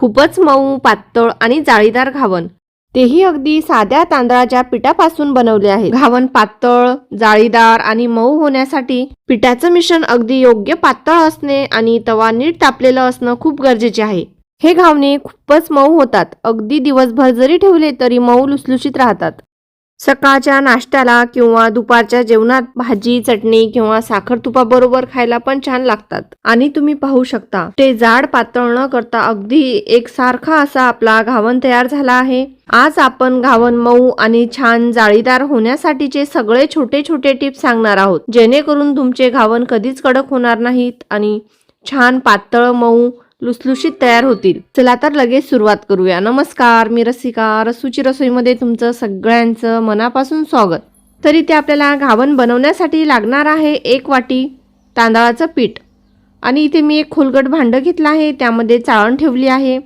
खूपच मऊ पातळ आणि जाळीदार घावन. तेही अगदी साध्या तांदळाच्या पिठापासून बनवले आहे घावन पातळ जाळीदार आणि मऊ होण्यासाठी पिठाचं मिश्रण अगदी योग्य पातळ असणे आणि तवा नीट तापलेलं असणं खूप गरजेचे आहे. हे घावणे खूपच मऊ होतात. अगदी दिवसभर जरी ठेवले तरी मऊ लुसलुशीत राहतात. सकाळच्या नाश्त्याला किंवा दुपारच्या जेवणात भाजी चटणी किंवा साखर तुपाबरोबर खायला पण छान लागतात. आणि तुम्ही पाहू शकता ते जाड पातळ न करता अगदी एकसारखा असा आपला घावन तयार झाला आहे. आज आपण घावन मऊ आणि छान जाळीदार होण्यासाठीचे सगळे छोटे छोटे टिप्स सांगणार आहोत. जेणेकरून तुमचे घावन कधीच कडक होणार नाहीत आणि छान पातळ मऊ लुसलुशीत तयार होतील. चला तर लगेच सुरुवात करूया. नमस्कार मी रसिका. रसूची रसोईमध्ये तुमचं सगळ्यांचं मनापासून स्वागत. तर इथे आपल्याला घावन बनवण्यासाठी लागणार आहे एक वाटी तांदळाचं पीठ. आणि इथे मी एक खोलगट भांडं घेतलं आहे त्यामध्ये चाळण ठेवली आहे.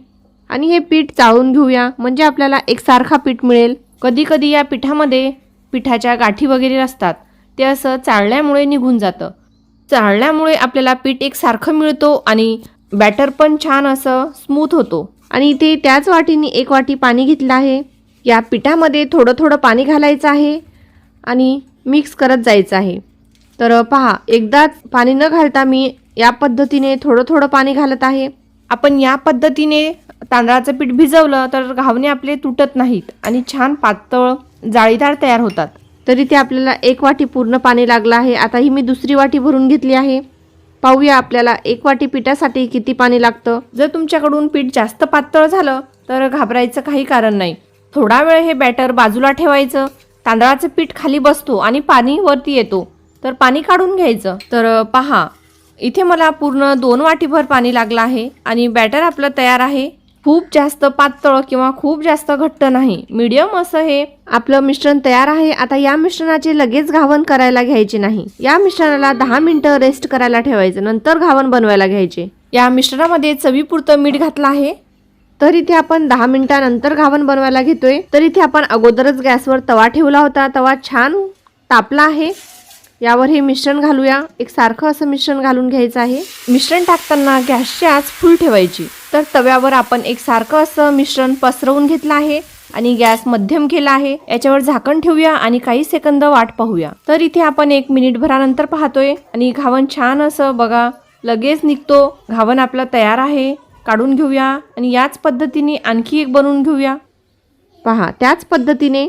आणि हे पीठ चाळून घेऊया. म्हणजे आपल्याला एकसारखा पीठ मिळेल. कधीकधी या पिठामध्ये पिठाच्या गाठी वगैरे असतात. ते असं चाळल्यामुळे निघून जातं. चाळल्यामुळे आपल्याला पीठ एकसारखं मिळतो आणि बॅटर पण छान असं स्मूथ होतो. आणि इथे त्याच वाटीने एक वाटी पाणी घेतलं आहे. या पिठामध्ये थोडं थोडं पाणी घालायचं आहे आणि मिक्स करत जायचं आहे. तर पहा एकदाच पाणी न घालता मी या पद्धतीने थोडं थोडं पाणी घालत आहे. आपण या पद्धतीने तांदळाचं पीठ भिजवलं तर घावणे आपले तुटत नाहीत आणि छान पातळ जाळीदार तयार होतात. तरी ते आपल्याला एक वाटी पूर्ण पाणी लागलं आहे. आता ही मी दुसरी वाटी भरून घेतली आहे. पाहूया आपल्याला एक वाटी पिठासाठी किती पाणी लागतं. जर तुमच्याकडून पीठ जास्त पातळ झालं तर घाबरायचं काही कारण नाही. थोडा वेळ हे बॅटर बाजूला ठेवायचं. तांदळाचं पीठ खाली बसतो आणि पाणी वरती येतो. तर पाणी काढून घ्यायचं. तर पहा. इथे मला पूर्ण दोन वाटीभर पाणी लागलं आहे आणि बॅटर आपलं तयार आहे. खूप जास्त पातळ किंवा खूप जास्त घट्ट नाही. मीडियम असं हे आपलं मिश्रण तयार आहे. आता या मिश्रणाचे लगेच घावन करायला घ्यायचे नाही. या मिश्रणाला दहा मिनिटं रेस्ट करायला ठेवायचं. नंतर घावन बनवायला घ्यायचे. या मिश्रणामध्ये चवीपुरतं मीठ घातलं आहे. तर इथे आपण दहा मिनिटानंतर घावन बनवायला घेतोय. तर इथे आपण अगोदरच गॅसवर तवा ठेवला होता. तवा छान तापला आहे. यावर हे मिश्रण घालूया. एक सारखं असं मिश्रण घालून घ्यायचं आहे. मिश्रण टाकताना गॅसची आच फुल ठेवायची. तर तव्यावर आपण एक सारखं असं मिश्रण पसरवून घेतलं आहे आणि गॅस मध्यम केला आहे. याच्यावर झाकण ठेवूया आणि काही सेकंद वाट पाहूया. तर इथे आपण एक मिनिट भरानंतर पाहतोय आणि घावन छान असं बघा लगेच निघतो. घावन आपलं तयार आहे काढून घेऊया आणि याच पद्धतीने आणखी एक बनवून घेऊया. पहा त्याच पद्धतीने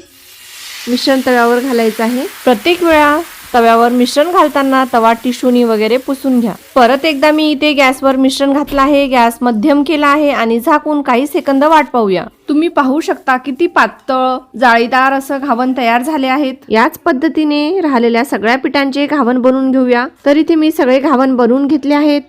मिश्रण तव्यावर घालायचं आहे. प्रत्येक वेळा तव्यावर मिश्रण घालताना तवा टिशूनी वगैरे पुसून घ्या. परत एकदा मी इथे गॅसवर मिश्रण घातलं आहे गॅस मध्यम केला आहे आणि झाकून काही सेकंद वाट पाहूया. तुम्ही पाहू शकता किती पातळ जाळीदार असं घावन तयार झाले आहेत. याच पद्धतीने राहिलेल्या सगळ्या पिठांचे घावन बनवून घेऊया. तर इथे मी सगळे घावन बनवून घेतले आहेत.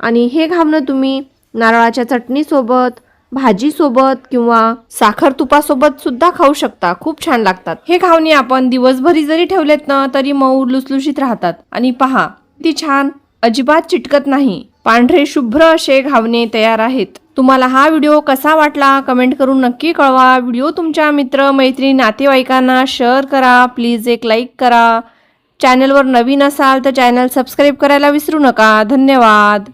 आणि हे घावणं तुम्ही नारळाच्या चटणीसोबत भाजीसोबत किंवा साखर तुपासोबत सुद्धा खाऊ शकता. खूप छान लागतात. हे घावणे आपण दिवसभरी जरी ठेवलेत ना तरी मऊ लुसलुशीत राहतात. आणि पहा ती छान अजिबात चिटकत नाही. पांढरे शुभ्र असे घावणे तयार आहेत. तुम्हाला हा व्हिडिओ कसा वाटला? कमेंट करून नक्की कळवा. व्हिडिओ तुमच्या मित्र मैत्रिणी नातेवाईकांना शेअर करा. प्लीज एक लाईक करा. चॅनलवर नवीन असाल तर चॅनल सबस्क्राईब करायला विसरू नका. धन्यवाद.